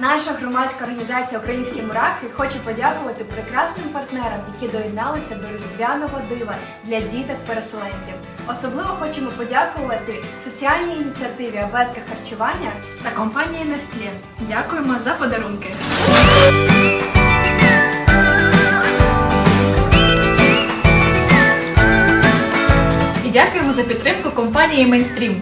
Наша громадська організація Українські мурахи хоче подякувати прекрасним партнерам, які доєдналися до різдвяного дива для діток-переселенців. Особливо хочемо подякувати соціальній ініціативі Абетка харчування та компанії Nestlé. Дякуємо за подарунки. І дякуємо за підтримку компанії Mainstream.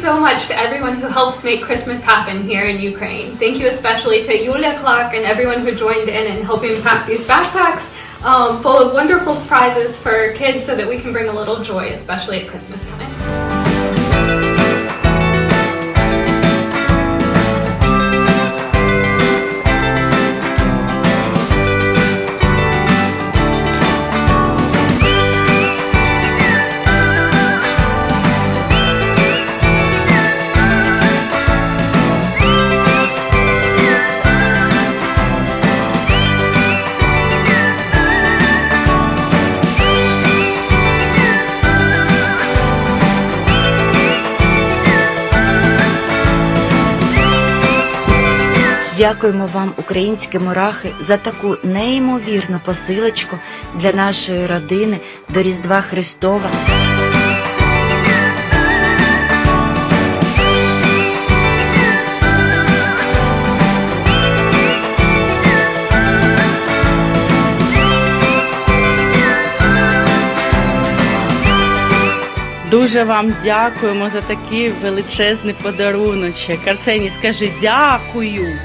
So much to everyone who helps make Christmas happen here in Ukraine. Thank you especially to Yulia Clark and everyone who joined in in helping pack these backpacks um, full of wonderful surprises for kids so that we can bring a little joy, especially at Christmas time. Дякуємо вам, українські мурахи, за таку неймовірну посилочку для нашої родини до Різдва Христова. Дуже вам дякуємо за такий величезний подаруночок. Арсеній, скажи дякую.